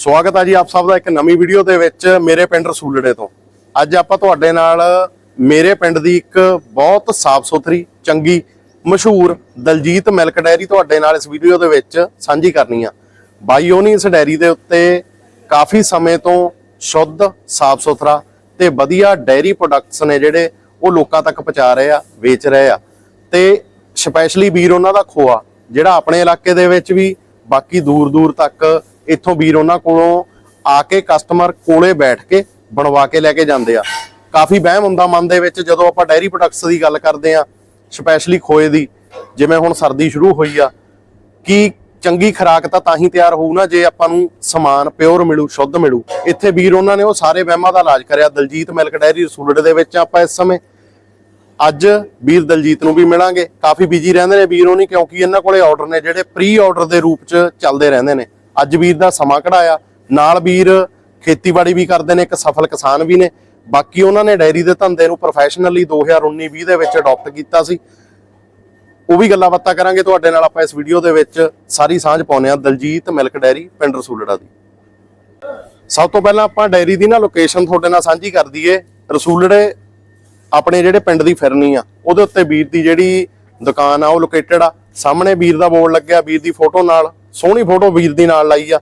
ਸਵਾਗਤ ਹੈ ਜੀ ਆਪ ਸਭ ਦਾ ਇੱਕ ਨਵੀਂ ਵੀਡੀਓ ਦੇ ਵਿੱਚ ਮੇਰੇ ਪਿੰਡ ਰਸੂਲੜੇ ਤੋਂ। ਅੱਜ ਆਪਾਂ ਤੁਹਾਡੇ ਨਾਲ ਮੇਰੇ ਪਿੰਡ ਦੀ ਇੱਕ ਬਹੁਤ ਸਾਫ਼ ਸੁਥਰੀ ਚੰਗੀ, ਮਸ਼ਹੂਰ ਦਲਜੀਤ ਮਿਲਕ ਡੈਰੀ ਤੁਹਾਡੇ ਨਾਲ ਇਸ ਵੀਡੀਓ ਦੇ ਵਿੱਚ ਸਾਂਝੀ ਕਰਨੀ ਆ। ਬਾਈ ਉਹਨੀ ਇਸ ਡੈਰੀ ਦੇ ਉੱਤੇ ਕਾਫੀ ਸਮੇਂ ਤੋਂ ਸ਼ੁੱਧ ਸਾਫ਼ ਸੁਥਰਾ ਤੇ ਵਧੀਆ ਡੈਰੀ ਪ੍ਰੋਡਕਟਸ ਨੇ ਜਿਹੜੇ ਉਹ ਲੋਕਾਂ ਤੱਕ ਪਹੁੰਚਾ ਰਹੇ ਆ, ਵੇਚ ਰਹੇ ਆ। ਤੇ ਸਪੈਸ਼ਲੀ ਵੀਰ ਉਹਨਾਂ ਦਾ ਖੋਆ, ਜਿਹੜਾ ਆਪਣੇ ਇਲਾਕੇ ਦੇ ਵਿੱਚ ਵੀ ਬਾਕੀ ਦੂਰ ਦੂਰ ਤੱਕ ਇੱਥੋਂ ਵੀਰ ਉਹਨਾਂ ਕੋਲੋਂ ਆ ਕੇ ਕਸਟਮਰ ਕੋਲੇ ਬੈਠ ਕੇ ਬਣਵਾ ਕੇ ਲੈ ਕੇ ਜਾਂਦੇ ਆ। ਕਾਫੀ ਵਹਿਮ ਹੁੰਦਾ ਮਨ ਦੇ ਵਿੱਚ ਜਦੋਂ ਆਪਾਂ ਡੈਰੀ ਪ੍ਰੋਡਕਟਸ ਦੀ ਗੱਲ ਕਰਦੇ ਆ ਸਪੈਸ਼ਲੀ ਖੋਏ ਦੀ, ਜਿਵੇਂ ਹੁਣ ਸਰਦੀ ਸ਼ੁਰੂ ਹੋਈ ਆ, ਕਿ ਚੰਗੀ ਖੁਰਾਕ ਤਾਂ ਤਾਂ ਹੀ ਤਿਆਰ ਹੋਊ ਨਾ ਜੇ ਆਪਾਂ ਨੂੰ ਸਮਾਨ ਪਿਓਰ ਮਿਲੂ, ਸ਼ੁੱਧ ਮਿਲੂ। ਇੱਥੇ ਵੀਰ ਉਹਨਾਂ ਨੇ ਉਹ ਸਾਰੇ ਵਹਿਮਾਂ ਦਾ ਇਲਾਜ ਕਰਿਆ, ਦਲਜੀਤ ਮਿਲਕ ਡੈਰੀ ਰਸੂਲੜੇ ਦੇ ਵਿੱਚ ਆਪਾਂ ਇਸ ਸਮੇਂ। ਅੱਜ ਵੀਰ ਦਲਜੀਤ ਨੂੰ ਵੀ ਮਿਲਾਂਗੇ। ਕਾਫੀ ਬਿਜ਼ੀ ਰਹਿੰਦੇ ਨੇ ਵੀਰ ਹੋਣੀ ਕਿਉਂਕਿ ਇਹਨਾਂ ਕੋਲੇ ਆਰਡਰ ਨੇ ਜਿਹੜੇ ਪ੍ਰੀ ਆਰਡਰ ਦੇ ਰੂਪ 'ਚ ਚੱਲਦੇ ਰਹਿੰਦੇ ਨੇ। ਅੱਜ ਵੀਰ ਦਾ ਸਮਾਂ ਕਢਾਇਆ। ਨਾਲ ਵੀਰ ਖੇਤੀਬਾੜੀ ਵੀ ਕਰਦੇ ਨੇ, ਇੱਕ ਸਫਲ ਕਿਸਾਨ ਵੀ ਨੇ। ਬਾਕੀ ਉਹਨਾਂ ਨੇ ਡਾਇਰੀ ਦੇ ਧੰਦੇ ਨੂੰ ਪ੍ਰੋਫੈਸ਼ਨਲੀ 2019-20 ਦੇ ਵਿੱਚ ਅਡਾਪਟ ਕੀਤਾ ਸੀ। ਉਹ ਵੀ ਗੱਲਾਂ ਬਾਤਾਂ ਕਰਾਂਗੇ ਤੁਹਾਡੇ ਨਾਲ। ਆਪਾਂ ਇਸ ਵੀਡੀਓ ਦੇ ਵਿੱਚ ਸਾਰੀ ਸਾਂਝ ਪਾਉਂਦੇ ਆ ਦਲਜੀਤ ਮਿਲਕ ਡੈਰੀ, ਪਿੰਡ ਰਸੂਲੜਾ ਦੀ। ਸਭ ਤੋਂ ਪਹਿਲਾਂ ਆਪਾਂ ਡਾਇਰੀ ਦੀ ਨਾ ਲੋਕੇਸ਼ਨ ਤੁਹਾਡੇ ਨਾਲ ਸਾਂਝੀ ਕਰ ਦਈਏ। ਰਸੂਲੜੇ ਆਪਣੇ ਜਿਹੜੇ ਪਿੰਡ ਦੀ ਫਿਰਨੀ ਆ, ਉਹਦੇ ਉੱਤੇ ਵੀਰ ਦੀ ਜਿਹੜੀ ਦੁਕਾਨ ਆ, ਉਹ ਲੋਕੇਟਡ ਆ। ਸਾਹਮਣੇ ਵੀਰ ਦਾ ਬੋਰਡ ਲੱਗਿਆ, ਵੀਰ ਦੀ ਫੋਟੋ ਨਾਲ। ਸੋਹਣੀ ਫੋਟੋ ਵੀਰ ਦੀ ਨਾਲ ਲਾਈ ਆ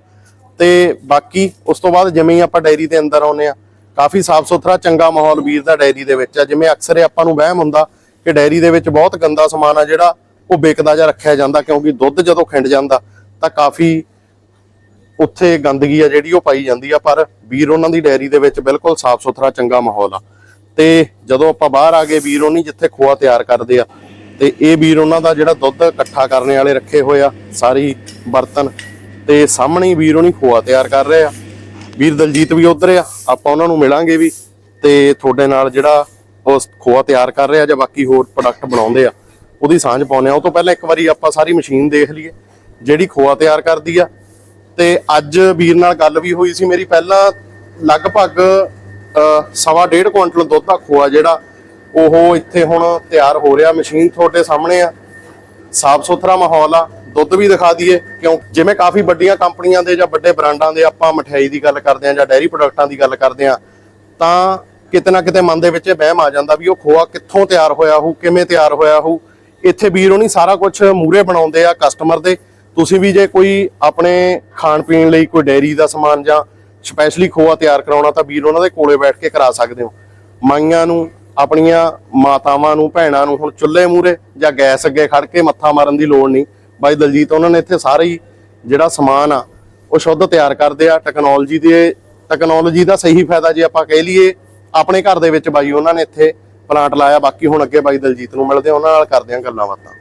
ਤੇ ਬਾਕੀ ਉਸ ਤੋਂ ਬਾਅਦ ਜਿਵੇਂ ਹੀ ਆਪਾਂ ਡੈਰੀ ਦੇ ਅੰਦਰ ਆਉਨੇ ਆ, ਕਾਫੀ ਸਾਫ਼ ਸੁਥਰਾ ਚੰਗਾ ਮਾਹੌਲ ਵੀਰ ਦਾ ਡੈਰੀ ਦੇ ਵਿੱਚ ਆ। ਜਿਵੇਂ ਅਕਸਰ ਆਪਾਂ ਨੂੰ ਵਹਿਮ ਹੁੰਦਾ ਕਿ ਡੈਰੀ ਦੇ ਵਿੱਚ ਬਹੁਤ ਗੰਦਾ ਸਮਾਨ ਆ ਜਿਹੜਾ ਉਹ ਵਿਕਦਾ ਜਾਂ ਰੱਖਿਆ ਜਾਂਦਾ, ਕਿਉਂਕਿ ਦੁੱਧ ਜਦੋਂ ਖਿੰਡ ਜਾਂਦਾ ਤਾਂ ਕਾਫੀ ਉੱਥੇ ਗੰਦਗੀ ਆ ਜਿਹੜੀ ਉਹ ਪਾਈ ਜਾਂਦੀ ਆ, ਪਰ ਵੀਰ ਉਹਨਾਂ ਦੀ ਡੈਰੀ ਦੇ ਵਿੱਚ ਬਿਲਕੁਲ ਸਾਫ਼ ਸੁਥਰਾ ਚੰਗਾ ਮਾਹੌਲ ਆ। ਤੇ ਜਦੋਂ ਆਪਾਂ ਬਾਹਰ ਆ ਗਏ ਵੀਰ ਉਹਨੀ ਜਿੱਥੇ ਖੋਆ ਤਿਆਰ ਕਰਦੇ ਆ ਤੇ ਇਹ ਵੀਰ ਉਹਨਾਂ ਦਾ ਜਿਹੜਾ ਦੁੱਧ ਇਕੱਠਾ ਕਰਨ ਵਾਲੇ ਰੱਖੇ ਹੋਏ ਆ, ਸਾਰੀ ਬਰਤਨ। ਤੇ ਸਾਹਮਣੇ ਵੀਰ ਉਹਨੀ ਖੋਆ ਤਿਆਰ ਕਰ ਰਹੇ ਆ। ਵੀਰ ਦਲਜੀਤ ਵੀ ਉਧਰ ਆ, ਆਪਾਂ ਉਹਨਾਂ ਨੂੰ ਮਿਲਾਂਗੇ ਵੀ। ਤੇ ਤੁਹਾਡੇ ਨਾਲ ਜਿਹੜਾ ਉਹ ਖੋਆ ਤਿਆਰ ਕਰ ਰਹੇ ਆ, ਜਾਂ ਬਾਕੀ ਹੋਰ ਪ੍ਰੋਡਕਟ ਬਣਾਉਂਦੇ ਆ, ਉਹਦੀ ਸਾਂਝ ਪਾਉਂਦੇ ਆ। ਉਹ ਤੋਂ ਪਹਿਲਾਂ ਇੱਕ ਵਾਰੀ ਆਪਾਂ ਸਾਰੀ ਮਸ਼ੀਨ ਦੇਖ ਲਈਏ, ਜਿਹੜੀ ਖੋਆ ਤਿਆਰ ਕਰਦੀ ਆ। ਤੇ ਅੱਜ ਵੀਰ ਨਾਲ ਗੱਲ ਵੀ ਹੋਈ ਸੀ ਮੇਰੀ, ਪਹਿਲਾਂ ਲਗਭਗ ਸਵਾ ਡੇਢ ਕੁਇੰਟਲ ਦੁੱਧ ਦਾ ਖੋਆ ਜਿਹੜਾ। ਉਹ ਇੱਥੇ ਹੁਣ ਤਿਆਰ ਹੋ ਰਿਹਾ, ਮਸ਼ੀਨ ਤੁਹਾਡੇ ਸਾਹਮਣੇ ਆ। ਸਾਫ਼ ਸੁਥਰਾ ਮਾਹੌਲ ਆ। ਦੁੱਧ ਵੀ ਦਿਖਾ ਦਈਏ, ਕਿਉਂ? ਜਿਵੇਂ ਕਾਫੀ ਵੱਡੀਆਂ ਕੰਪਨੀਆਂ ਦੇ ਜਾਂ ਵੱਡੇ ਬ੍ਰਾਂਡਾਂ ਦੇ ਆਪਾਂ ਮਠਿਆਈ ਦੀ ਗੱਲ ਕਰਦੇ ਆ ਜਾਂ ਡੈਰੀ ਪ੍ਰੋਡਕਟਾਂ ਦੀ ਗੱਲ ਕਰਦੇ ਆ ਤਾਂ ਕਿਤੇ ਨਾ ਕਿਤੇ ਮਨ ਦੇ ਵਿੱਚ ਵਹਿਮ ਆ ਜਾਂਦਾ ਵੀ ਉਹ ਖੋਆ ਕਿੱਥੋਂ ਤਿਆਰ ਹੋਇਆ ਹੋਊ, ਕਿਵੇਂ ਤਿਆਰ ਹੋਇਆ ਹੋਊ। ਇੱਥੇ ਵੀਰ ਨਹੀਂ ਸਾਰਾ ਕੁਝ ਮੂਰੇ ਬਣਾਉਂਦੇ ਆ ਕਸਟਮਰ ਦੇ। ਤੁਸੀਂ ਵੀ ਜੇ ਕੋਈ ਆਪਣੇ ਖਾਣ ਪੀਣ ਲਈ ਕੋਈ ਡੈਰੀ ਦਾ ਸਮਾਨ ਜਾਂ ਸਪੈਸ਼ਲੀ ਖੋਆ ਤਿਆਰ ਕਰਾਉਣਾ ਤਾਂ ਵੀਰ ਉਹਨਾਂ ਦੇ ਕੋਲੇ ਬੈਠ ਕੇ ਕਰਾ ਸਕਦੇ ਹੋ। ਮਾਈਆਂ ਨੂੰ ਆਪਣੀਆਂ ਮਾਤਾਵਾਂ ਨੂੰ ਭੈਣਾਂ ਨੂੰ ਹੁਣ ਚੁੱਲ੍ਹੇ ਮੂਰੇ ਜਾਂ ਗੈਸ ਅੱਗੇ ਖੜ ਕੇ ਮੱਥਾ ਮਾਰਨ ਦੀ ਲੋੜ ਨਹੀਂ। ਬਾਈ ਦਲਜੀਤ ਉਹਨਾਂ ਨੇ ਇੱਥੇ ਸਾਰੇ ਹੀ ਜਿਹੜਾ ਸਮਾਨ ਆ ਉਹ ਸ਼ੁੱਧ ਤਿਆਰ ਕਰਦੇ ਆ। ਟੈਕਨੋਲੋਜੀ ਦੇ ਟੈਕਨੋਲੋਜੀ ਦਾ ਸਹੀ ਫਾਇਦਾ ਜੇ ਆਪਾਂ ਕਹਿ ਲਈਏ ਆਪਣੇ ਘਰ ਦੇ ਵਿੱਚ ਬਾਈ ਉਹਨਾਂ ਨੇ ਇੱਥੇ ਪਲਾਂਟ ਲਾਇਆ। ਬਾਕੀ ਹੁਣ ਅੱਗੇ ਬਾਈ ਦਲਜੀਤ ਨੂੰ ਮਿਲਦੇ ਉਹਨਾਂ ਨਾਲ ਕਰਦੇ ਆ ਗੱਲਾਂ ਬਾਤਾਂ।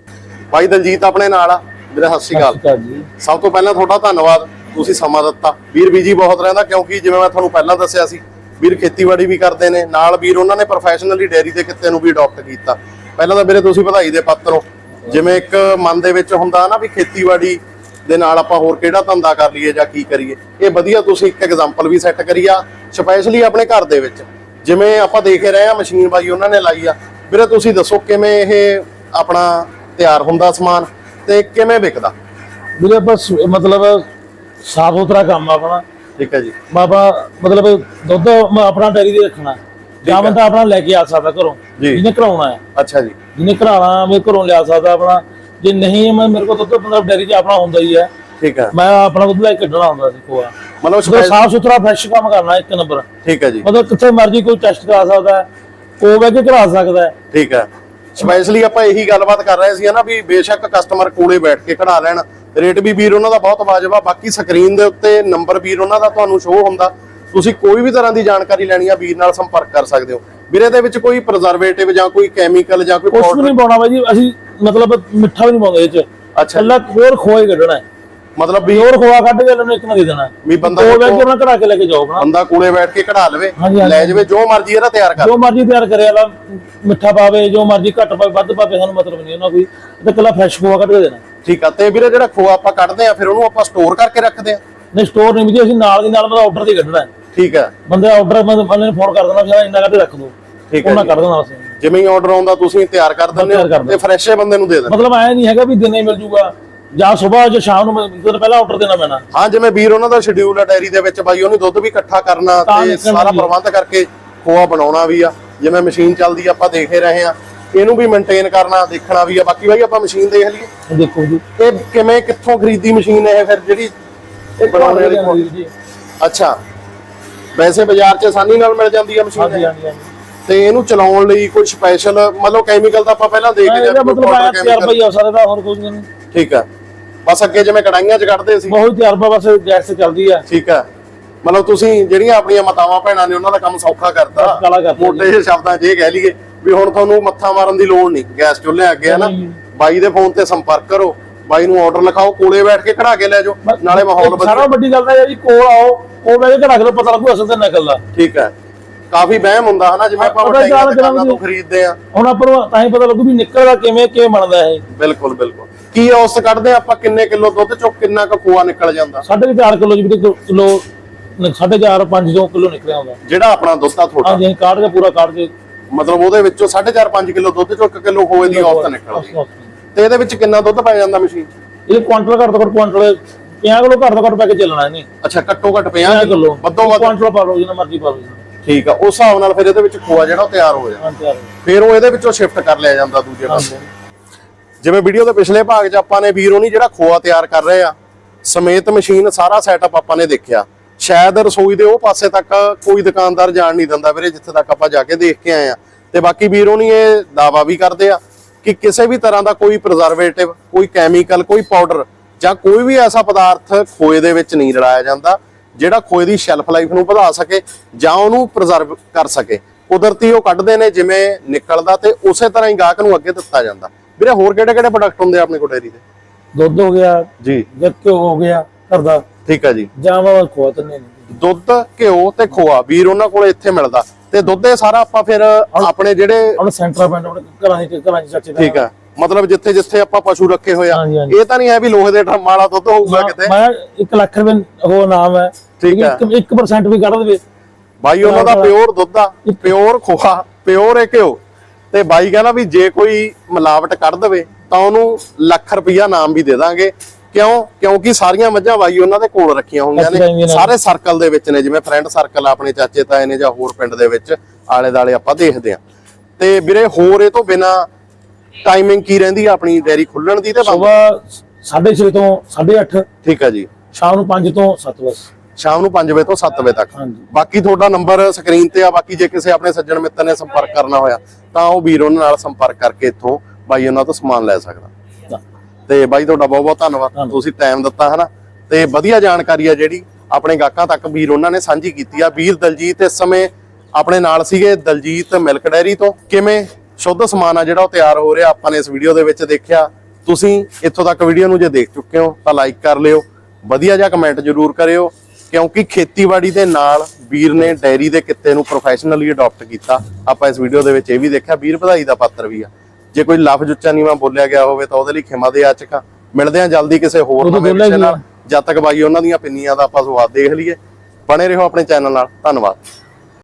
ਬਾਈ ਦਲਜੀਤ ਆਪਣੇ ਨਾਲ ਆ। ਵੀਰੇ ਸਤਿ ਸ਼੍ਰੀ ਅਕਾਲ। ਸਭ ਤੋਂ ਪਹਿਲਾਂ ਤੁਹਾਡਾ ਧੰਨਵਾਦ। ਤੁਸੀਂ ਸਮਾਂ ਦਿੱਤਾ। ਵੀਰ ਬੀਜੀ ਬਹੁਤ ਰਹਿੰਦਾ ਕਿਉਂਕਿ ਜਿਵੇਂ ਮੈਂ ਤੁਹਾਨੂੰ ਪਹਿਲਾਂ ਦੱਸਿਆ ਸੀ ਵੀਰ ਖੇਤੀਬਾੜੀ ਵੀ ਕਰਦੇ ਨੇ, ਨਾਲ ਵੀਰ ਉਹਨਾਂ ਨੇ ਪ੍ਰੋਫੈਸ਼ਨਲੀ ਡੈਰੀ ਦੇ ਕਿੱਤੇ ਨੂੰ ਵੀ ਅਡਾਪਟ ਕੀਤਾ। ਪਹਿਲਾਂ ਤਾਂ ਵੀਰੇ ਤੁਸੀਂ ਵਧਾਈ ਦੇ ਪਾਤਰ ਹੋ। ਜਿਵੇਂ ਇੱਕ ਮਨ ਦੇ ਵਿੱਚ ਹੁੰਦਾ ਨਾ ਵੀ ਖੇਤੀਬਾੜੀ ਦੇ ਨਾਲ ਆਪਾਂ ਹੋਰ ਕਿਹੜਾ ਧੰਦਾ ਕਰ ਲਈਏ ਜਾਂ ਕੀ ਕਰੀਏ, ਇਹ ਵਧੀਆ ਤੁਸੀਂ ਇੱਕ ਐਗਜ਼ਾਮਪਲ ਵੀ ਸੈੱਟ ਕਰੀ ਆ ਸਪੈਸ਼ਲੀ ਆਪਣੇ ਘਰ ਦੇ ਵਿੱਚ। ਜਿਵੇਂ ਆਪਾਂ ਦੇਖ ਹੀ ਰਹੇ ਆ ਮਸ਼ੀਨ ਬਾਈ ਉਹਨਾਂ ਨੇ ਲਾਈ ਆ। ਵੀਰੇ ਤੁਸੀਂ ਦੱਸੋ ਕਿਵੇਂ ਇਹ ਆਪਣਾ ਤਿਆਰ ਹੁੰਦਾ ਸਮਾਨ ਤੇ ਕਿਵੇਂ ਵਿਕਦਾ? ਵੀਰੇ ਬਸ ਮਤਲਬ ਸਾਫ਼ ਸੁਥਰਾ ਕੰਮ ਆ ਆਪਣਾ। ਠੀਕ ਹੈ ਜੀ। ਬਾਬਾ ਮਤਲਬ ਦੁੱਧ ਮ- ਆਪਣਾ ਡੈਰੀ ਦੇ ਰੱਖਣਾ। ਜਾਂ। ਬੰਦਾ ਆਪਣਾ ਲੈ ਕੇ ਆ ਸਕਦਾ ਘਰੋਂ। ਜਿਹਨੇ ਘਰਾਉਣਾ ਹੈ। ਅੱਛਾ ਜੀ। ਜਿਹਨੇ ਘਰਾਣਾ ਮੈਂ ਘਰੋਂ ਲਿਆ ਸਕਦਾ ਆਪਣਾ। ਜੇ ਨਹੀਂ ਮੈਂ ਮੇਰੇ ਕੋਲ ਦੁੱਧ ਮਤਲਬ ਡੈਰੀ 'ਚ ਆਪਣਾ ਹੁੰਦਾ ਹੀ ਹੈ। ਠੀਕ ਹੈ। ਮੈਂ ਆਪਣਾ ਦੁੱਧ ਲੈ ਕੇ ਕੱਢਣਾ ਹੁੰਦਾ ਸੀ ਕੋਆ ਮਤਲਬ ਸਾਫ਼ ਸੁਥਰਾ ਫਰੈਸ਼ ਕੰਮ ਕਰਨਾ ਇੱਕ ਨੰਬਰ ਠੀਕ ਹੈ ਜੀ। ਮਤਲਬ ਕਿੱਥੇ ਮਰਜ਼ੀ ਕੋਈ ਟੈਸਟ ਕਰਾ ਸਕਦਾ ਹੈ ਕੋ ਬਹਿ ਕੇ ਕਰਾ ਸਕਦਾ ਠੀਕ ਹੈ। ਸਪੈਸ਼ਲੀ ਆਪਾਂ ਇਹੀ ਗੱਲਬਾਤ ਕਰ ਰਹੇ ਸੀ ਨਾ ਵੀ ਬੇਸ਼ੱਕ ਕਸਟਮਰ ਕੋਲੇ ਬੈਠ ਕੇ ਕਢਾ ਲੈਣ ਰੇਟ ਵੀ ਵੀਰ ਉਹਨਾਂ ਦਾ ਬਹੁਤ ਵਾਜਬ ਆ ਬਾਕੀ ਸਕਰੀਨ ਦੇ ਉੱਤੇ ਨੰਬਰ ਵੀਰ ਉਹਨਾਂ ਦਾ ਤੁਹਾਨੂੰ ਸ਼ੋਅ ਹੁੰਦਾ। ਤੁਸੀਂ ਕੋਈ ਵੀ ਤਰ੍ਹਾਂ ਦੀ ਜਾਣਕਾਰੀ ਲੈਣੀ ਆ ਵੀਰ ਨਾਲ ਸੰਪਰਕ ਕਰ ਸਕਦੇ ਹੋ। ਵੀਰੇ ਦੇ ਵਿੱਚ ਕੋਈ ਪ੍ਰੀਜ਼ਰਵੇਟਿਵ ਜਾਂ ਕੋਈ ਕੈਮੀਕਲ ਜਾਂ ਕੋਈ powder- ਨਹੀਂ ਪਾਉਣਾ ਬਾਈ ਜੀ ਅਸੀਂ ਮਤਲਬ ਮਿੱਠਾ ਵੀ ਨਹੀਂ ਪਾਉਂਦੇ ਇਹ 'ਚ। ਅੱਛਾ। ਕੱਲਾ ਪਿਓਰ ਖੋਆ ਹੀ ਕੱਢਣਾ ਮਤਲਬ ਵੀ ਪਿਓਰ ਖੋਆ ਕੱਢ ਕੇ ਉਹਨੂੰ ਇੱਕ ਨਾ ਦੇ ਦੇਣਾ ਵੀ ਬੰਦਾ ਉਹ ਬੈਠ ਕੇ ਆਪਣਾ ਘੜਾ ਕੇ ਲੈ ਕੇ ਜਾਓ ਬੰਦਾ ਕੋਲੇ ਬੈਠ ਕੇ ਕਢਾ ਲਵੇ। ਲੈ ਜਾਵੇ ਜੋ ਮਰਜ਼ੀ ਇਹਦਾ ਤਿਆਰ ਕਰ। ਜੋ ਮਰਜ਼ੀ ਤਿਆਰ ਕਰੇ ਵਾਲਾ ਮਿੱਠਾ ਪਾਵੇ ਜੋ ਮਰਜ਼ੀ ਘੱਟ ਪਾਵੇ ਵੱਧ ਪਾਵੇ ਸਾਨੂੰ ਮਤਲਬ ਨਹੀਂ ਉਹਨਾਂ ਕੋਈ ਇਹ ਤਾਂ ਕੱਲਾ ਫਰੈਸ਼ ਖੋਆ ਕੱਢ ਕੇ ਦੇਣਾ। ਠੀਕ ਆ ਤੇ ਵੀਰੇ ਜਿਹੜਾ ਖੋਆ ਆਪਾਂ ਕੱਢਦੇ ਆ ਫਿਰ ਉਹਨੂੰ ਆਪਾਂ ਸਟੋਰ ਕਰਕੇ ਰੱਖਦੇ ਆ? ਨਹੀਂ ਸਟੋਰ ਨਹੀਂ ਵੀ ਅਸੀਂ ਨਾਲ ਦੀ ਨਾਲ ਮਤਲਬ ਆਰਡਰ ਤੇ ਕੱਢਣਾ ਹੈ। ਠੀਕ ਹੈ ਬੰਦੇ ਆਰਡਰ ਬੰਦੇ ਨੇ ਫੋਨ ਕਰ ਦੇਣਾ ਵੀ ਹਾਂ ਇੰਨਾ ਕੱਢ ਕੇ ਰੱਖ ਦਿਓ ਠੀਕ ਹੈ ਉਹਨਾਂ। ਕੱਢ ਦੇਣਾ ਅਸੀਂ। ਜਿਵੇਂ ਹੀ ਆਰਡਰ ਆਉਂਦਾ ਤੁਸੀਂ ਤਿਆਰ ਕਰ ਦਿੰਦੇ ਤਿਆਰ ਹੋ ਕਰ ਦਿੰਦੇ ਤੇ ਫਰੈਸ਼ ਬੰਦੇ ਨੂੰ ਦੇ ਦਿੰਦੇ ਮਤਲਬ ਐ ਨਹੀਂ ਹੈਗਾ ਵੀ ਦਿਨੇ ਮਿਲ ਜੂਗਾ ਜਾਂ ਸਵੇਰ ਜਾਂ ਸ਼ਾਮ ਨੂੰ ਇੱਕ ਦਿਨ ਪਹਿਲਾਂ ਆਰਡਰ ਦੇਣਾ ਪੈਣਾ। ਹਾਂ ਜਿਵੇਂ ਵੀਰ ਉਹਨਾਂ ਦਾ ਸ਼ਡਿਊਲ ਆ ਡੈਰੀ ਦੇ ਵਿੱਚ ਬਾਈ ਉਹਨੂੰ ਦੁੱਧ ਵੀ ਇਕੱਠਾ ਕਰਨਾ ਤਾਂ ਤੇ ਨਿਕਲਣਾ ਸਾਰਾ ਵੀ ਆ। ਪ੍ਰਬੰਧ ਕਰਕੇ ਖੋਆ ਬਣਾਉਣਾ ਵੀ ਆ। ਜਿਵੇਂ ਮਸ਼ੀਨ ਚੱਲਦੀ ਆ ਆਪਾਂ ਦੇਖ ਹੀ ਰਹੇ ਆ। ਇਹਨੂੰ ਵੀ ਮੇਨਟੇਨ ਕਰਨਾ ਦੇਖਣਾ ਵੀ ਆ। ਬਾਕੀ ਬਾਈ ਆਪਾਂ ਮਸ਼ੀਨ ਦੇਖ ਲਈਏ। ਦੇਖੋ ਜੀ। ਇਹ ਕਿਵੇਂ ਕਿੱਥੋਂ ਖਰੀਦੀ ਮਸ਼ੀਨ ਇਹ ਫਿਰ ਜਿਹੜੀ ਇਹ ਬਣਾਉਣ ਵਾਲੀ ਖੋਆ? ਜੀ। ਅੱਛਾ। ਵੈਸੇ ਬਾਜ਼ਾਰ 'ਚ ਆਸਾਨੀ ਨਾਲ ਮਿਲ ਜਾਂਦੀ ਆ ਮਸ਼ੀਨ ਹਾਂਜੀ ਤੇ ਇਹਨੂੰ ਚਲਾਉਣ ਲਈ ਕੋਈ ਸਪੈਸ਼ਲ ਮਤਲਬ ਕੈਮੀਕਲ ਤਾਂ ਆਪਾਂ ਪਹਿਲਾਂ ਦੇਖ ਲਿਆ ਮਤਲਬ ਆਇਆ chemical। ਭਾਈ ਆ ਸਾਰੇ ਦਾ ਹੋਰ ਕੁਝ ਨਹੀਂ। ਠੀਕ ਆ। ਬਸ ਅੱਗੇ ਜਿਵੇਂ ਕੜਾਈਆਂ 'ਚ ਕੱਢਦੇ ਸੀ। ਬਹੁਤ ਤਜਰਬਾ ਬਸ ਗੈਸ ਤੇ ਚੱਲਦੀ ਆ। ਠੀਕ ਆ। ਮਤਲਬ ਤੁਸੀਂ ਜਿਹੜੀਆਂ ਆਪਣੀਆਂ ਮਾਤਾਵਾਂ ਭੈਣਾਂ ਨੇ ਉਹਨਾਂ ਦਾ ਕੰਮ ਸੌਖਾ ਕਰਤਾ। ਮੋਟੇ ਜਿਹੇ ਸ਼ਬਦਾਂ 'ਚ ਇਹ ਕਹਿ ਲਈਏ। ਵੀ ਹੁਣ ਤੁਹਾਨੂੰ ਮੱਥਾ ਮਾਰਨ ਦੀ ਲੋੜ ਨਹੀਂ। ਗੈਸ ਚੁੱਲ੍ਹੇ ਅੱਗੇ ਹੈ ਨਾ। ਬਾਈ ਦੇ ਫੋਨ ਤੇ ਸੰਪਰਕ ਕਰੋ। ਬਾਈ ਨੂੰ ਆਰਡਰ ਲਿਖਾਓ ਕੋਲੇ ਬੈਠ ਕੇ ਕਢਾ ਕੇ ਲੈ ਜਾਓ। ਨਾਲੇ ਮਾਹੌਲ ਇੱਕ ਸਾਰਾ ਵੱਡੀ ਗੱਲ ਤਾਂ ਇਹ ਜੀ ਕੋਲ ਆਓ ਉਹ ਬੈਠ ਕੇ ਰੱਖ ਲਓ ਪਤਾ ਲੱਗੂ ਅਸਲ ਤੇ ਨਕਲ ਦਾ ਠੀਕ ਹੈ। ਕਾਫੀ ਵਹਿਮ ਹੁੰਦਾ ਹਨਾ ਜਿਵੇਂ ਆਪਾਂ ਉਹਦਾ ਵੱਡੀਆਂ ਜਾਲ ਦੁਕਾਨਾਂ ਤੋਂ। ਖਰੀਦਦੇ ਆ ਹੁਣ ਆਪਾਂ ਨੂੰ ਤਾਂ ਹੀ ਪਤਾ ਲੱਗੂ ਵੀ ਨਿਕਲਦਾ ਕਿਵੇਂ ਕਿਵੇਂ ਬਣਦਾ ਇਹ। ਬਿਲਕੁਲ ਬਿਲਕੁਲ। ਕੀ ਔਸਤ ਕੱਢਦੇ ਆ ਆਪਾਂ ਕਿੰਨੇ ਕਿਲੋ ਦੁੱਧ ਚੋਂ ਕਿੰਨਾ ਕੁ ਖੋਆ ਨਿਕਲ ਜਾਂਦਾ? ਸਾਢੇ ਕੁ ਚਾਰ ਕਿਲੋ ਜੀ ਵੀਰੇ ਕਿਲੋ ਸਾਢੇ ਕਿਲੋ ਨਿਕਲਿਆ ਹੁੰਦਾ। ਜਿਹੜਾ ਆਪਣਾ ਦੁੱਧ ਆ ਤੁਹਾਡਾ। ਹਾਂਜੀ ਅਸੀਂ ਕਾਢ ਕੇ ਪੂਰਾ ਕਾਢ ਕੇ ਮਤਲਬ ਉਹਦੇ ਵਿੱਚੋਂ 4.5 5 ਕਿਲੋ ਦੁੱਧ ਚੋਂ 1 ਕਿਲੋ ਖੋਏ ਦੀ ਔਸਤ ਨਿਕਲਦੀ ਤੇ ਇਹਦੇ ਵਿੱਚ ਕਿੰਨਾ ਦੁੱਧ ਪੈ ਜਾਂਦਾ ਮਸ਼ੀਨ? ਇਹ ਕੁਆਂਟਲ ਘੱਟ ਤੋਂ ਘੱਟ ਕੁਆਂਟਲ 50 ਕਿਲੋ ਘੱਟ ਤੋਂ ਘੱਟ ਪੈ ਕੇ ਚੱਲਣਾ ਇਹਨੇ। ਅੱਛਾ ਘੱਟੋ ਘੱਟ 50 50 ਕਿਲੋ। ਵੱਧੋ ਵੱਧ। ਕੁਆਂਟਲ ਪਾ ਲਓ ਜਿੰਨਾ ਮਰਜ਼ੀ ਪਾ ਲਓ ਠੀਕ ਆ ਉਸ ਹਿਸਾਬ ਨਾਲ ਫਿਰ ਇਹਦੇ ਵਿੱਚ ਖੋਆ ਜਿਹੜਾ ਉਹ ਤਿਆਰ ਹੋ ਜਾਂਦਾ। ਫਿਰ ਉਹ ਇਹਦੇ ਵਿੱਚੋਂ ਸ਼ਿਫਟ ਕਰ ਲਿਆ ਜਾਂਦਾ ਦੂਜੇ ਪਾਸੇ। ਜਿਵੇਂ ਵੀਡੀਓ ਦੇ ਪਿਛਲੇ ਭਾਗ 'ਚ ਆਪਾਂ ਨੇ ਵੀਰ ਹੋਣੀ ਜਿਹੜਾ ਖੋਆ ਤਿਆਰ ਕਰ ਰਹੇ ਆ ਸਮੇਤ ਮਸ਼ੀਨ ਸਾਰਾ ਸੈਟਅਪ ਆਪਾਂ ਨੇ ਦੇਖਿਆ। ਸ਼ਾਇਦ ਰਸੋਈ ਦੇ ਉਹ ਪਾਸੇ ਤੱਕ ਕੋਈ ਦੁਕਾਨਦਾਰ ਜਾਣ ਨਹੀਂ ਦਿੰਦਾ ਵੀਰੇ ਜਿੱਥੇ ਤੱਕ ਆਪਾਂ ਜਾ ਕੇ ਦੇਖ ਕੇ ਆਏ ਆ। ਤੇ ਬਾਕੀ ਵੀਰ ਹੋਣੀ ਇਹ ਦਾਵਾ ਵੀ ਕਰਦੇ ਆ ਕਿ ਕਿਸੇ ਵੀ ਤਰ੍ਹਾਂ ਦਾ ਕੋਈ ਪ੍ਰੀਜ਼ਰਵੇਟਿਵ ਕੋਈ ਕੈਮੀਕਲ ਕੋਈ ਪਾਊਡਰ ਜਾਂ ਕੋਈ ਵੀ ਐਸਾ ਪਦਾਰਥ ਖੋਏ ਦੇ ਵਿੱਚ ਨਹੀਂ ਰਲਾਇਆ ਜਾਂਦਾ ਜਿਹੜਾ ਖੋਏ ਦੀ ਸ਼ੈਲਫ ਲਾਈਫ ਨੂੰ ਵਧਾ ਸਕੇ ਜਾਂ ਉਹਨੂੰ ਪ੍ਰੀਜ਼ਰਵ ਕਰ ਸਕੇ। ਕੁਦਰਤੀ ਉਹ ਕੱਢਦੇ ਨੇ ਜਿਵੇਂ ਨਿਕਲਦਾ ਤੇ ਉਸੇ ਤਰ੍ਹਾਂ ਹੀ ਗਾਹਕ ਨੂੰ ਅੱਗੇ ਦਿੱਤਾ ਜਾਂਦਾ। ਵੀਰੇ ਹੋਰ ਕਿਹੜੇ ਕਿਹੜੇ ਪ੍ਰੋਡਕਟ ਹੁੰਦੇ ਆ ਆਪਣੇ ਕੋਲ ਡੇਰੀ ਦੇ? ਦੁੱਧ ਹੋ ਗਿਆ ਜੀ ਘਿਓ ਹੋ ਗਿਆ ਘਰ ਦਾ ਠੀਕ ਆ ਜੀ। ਜਾਂ ਵਾ ਖੋਆ ਤੰਨੇ ਦੁੱਧ ਘਿਓ ਤੇ ਖੋਆ ਵੀਰ ਉਹਨਾਂ ਕੋਲ ਇੱਥੇ ਮਿਲਦਾ। ਤੇ ਦੁੱਧ ਇਹ ਸਾਰਾ ਆਪਾਂ ਫਿਰ ਆਪਣੇ ਜਿਹੜੇ ਹੁਣ ਸੈਂਟਰ ਪਿੰਡ ਘਰਾਂ ਦੇ ਘਰਾਂ ਚ ਚਾਚੇ ਦਾ। ਠੀਕ ਆ। ਮਤਲਬ ਜਿੱਥੇ ਜਿੱਥੇ ਆਪਾਂ ਪਸ਼ੂ ਰੱਖੇ ਹੋਏ ਆ। ਇਹ ਤਾਂ ਨਹੀਂ ਹੈ ਵੀ ਲੋਹੇ ਦੇ ਡਰਮ ਵਾਲਾ ਦੁੱਧ ਹੋਊਗਾ ਕਿਤੇ। ਮੈਂ 1 ਲੱਖ ਰੁਪਏ ਉਹ ਨਾਮ ਹੈ। ਠੀਕ ਹੈ। 1% ਵੀ ਕੱਢ ਦੇਵੇ। ਬਾਈ ਉਹਨਾਂ ਦਾ ਪਿਓਰ ਦੁੱਧ ਆ। ਪਿਓਰ ਖੋਆ ਪਿਓਰ ਇਹ ਘਿਓ। ਤੇ ਬਾਈ ਕਹਿੰਦਾ ਵੀ ਜੇ ਕੋਈ ਮਿਲਾਵਟ ਕੱਢ ਦਵੇ ਤਾਂ ਉਹਨੂੰ ਲੱਖ ਰੁਪਈਆ ਨਾਮ ਵੀ ਦੇ ਦਾਂਗੇ। ਕਿਉਂ? ਕਿਉਂਕਿ ਸਾਰੀਆਂ ਮੱਝਾਂ ਬਾਈ ਉਹਨਾਂ ਦੇ ਕੋਲ ਰੱਖੀਆਂ ਹੋਈਆਂ ਨੇ। ਸਾਰੇ ਸਰਕਲ ਦੇ ਵਿੱਚ ਨੇ ਜਿਵੇਂ ਫਰੈਂਡ ਸਰਕਲ ਆਪਣੇ ਚਾਚੇ ਤਾਏ ਨੇ ਜਾਂ ਹੋਰ ਪਿੰਡ ਦੇ ਵਿੱਚ ਆਲੇ ਦਾਲੇ ਆਪਾਂ ਦੇਖਦੇ ਆ ਤੇ ਵੀਰੇ ਹੋਰ ਇਹ ਤੋਂ ਬਿਨਾ ਟਾਈਮਿੰਗ ਕੀ ਰਹਿੰਦੀ ਆ ਆਪਣੀ ਡੈਰੀ ਖੁੱਲਣ ਦੀ ਤੇ ਸਵੇਰ 6:30 ਤੋਂ 8:30 ਠੀਕ ਆ ਜੀ। ਸ਼ਾਮ ਨੂੰ 5 ਤੋਂ 7 ਵਜੇ ਸ਼ਾਮ ਨੂੰ 5 ਵਜੇ ਤੋਂ 7 ਵਜੇ ਤੱਕ। ਬਾਕੀ ਤੁਹਾਡਾ ਨੰਬਰ ਸਕਰੀਨ ਤੇ ਆ ਬਾਕੀ ਜੇ ਕਿਸੇ ਆਪਣੇ ਸੱਜਣ ਮਿੱਤਰ ਨੇ ਸੰਪਰਕ ਕਰਨਾ ਹੋਇਆ ਤਾਂ ਉਹ ਵੀਰ ਉਹਨਾਂ ਨਾਲ ਸੰਪਰਕ ਕਰਕੇ ਇੱਥੋਂ ਬਾਈ ਉਹਨਾਂ ਤੋਂ ਸਮਾਨ ਲੈ ਸਕਦਾ। ਤਾਂ ਬਾਈ ਤੁਹਾਡਾ ਬਹੁਤ ਬਹੁਤ ਧੰਨਵਾਦ। ਤੁਸੀਂ ਟਾਈਮ ਦਿੱਤਾ ਹਨਾ? ਤੇ ਵਧੀਆ ਜਾਣਕਾਰੀ ਆ ਜਿਹੜੀ ਆਪਣੇ ਗਾਹਕਾਂ ਤੱਕ ਵੀਰ ਉਹਨਾਂ ਨੇ ਸਾਂਝੀ ਕੀਤੀ ਆ। ਵੀਰ ਦਲਜੀਤ ਇਸ ਸਮੇਂ ਆਪਣੇ ਨਾਲ ਸੀਗੇ ਦਲਜੀਤ ਮਿਲਕ ਡੈਰੀ ਤੋਂ। ਕਿਵੇਂ ਸ਼ੁੱਧ ਸਮਾਨ ਆ ਜਿਹੜਾ ਉਹ ਤਿਆਰ ਹੋ ਰਿਹਾ? ਆਪਾਂ ਨੇ ਇਸ ਵੀਡੀਓ ਦੇ ਵਿੱਚ ਦੇਖਿਆ। ਤੁਸੀਂ ਇੱਥੋਂ ਤੱਕ ਵੀਡੀਓ ਨੂੰ ਜੇ ਦੇਖ ਚੁੱਕੇ ਹੋ ਤਾਂ ਲਾਈਕ ਕਰ ਲਿਓ। ਵਧੀਆ ਜਿਹਾ ਕਮੈਂਟ ਜ਼ਰੂਰ ਕਰਿਓ ਕਿਉਂਕਿ ਖੇਤੀਬਾੜੀ ਦੇ ਨਾਲ ਵੀਰ ਨੇ ਡੈਰੀ ਦੇ ਕਿੱਤੇ ਨੂੰ ਪ੍ਰੋਫੈਸ਼ਨਲੀ ਅਡਾਪਟ ਕੀਤਾ। ਆਪਾਂ ਇਸ ਵੀਡੀਓ ਦੇ ਵਿੱਚ ਇਹ ਵੀ ਦੇਖਿਆ ਵੀਰ ਵਧਾਈ ਦਾ ਪਾਤਰ ਵੀ ਆ। ਜੇ ਕੋਈ ਲਫ਼ਜ਼ ਉੱਚਾ ਨੀਵਾਂ ਬੋਲਿਆ ਗਿਆ ਹੋਵੇ ਤਾਂ ਉਹਦੇ ਲਈ ਖਿਮਾ ਦੇ ਆਚਕਾਂ ਮਿਲਦੇ ਹਾਂ ਜਲਦੀ ਕਿਸੇ ਹੋਰ ਨਵੇਂ ਵਿਸ਼ੇ। ਨਾਲ। ਜਦ ਤੱਕ ਬਾਈ ਉਹਨਾਂ ਦੀਆਂ ਪਿੰਨੀਆਂ ਦਾ ਆਪਾਂ ਸਵਾਦ ਦੇਖ ਲਈਏ। ਬਣੇ ਰਹੋ ਆਪਣੇ ਚੈਨਲ ਨਾਲ। ਧੰਨਵਾਦ।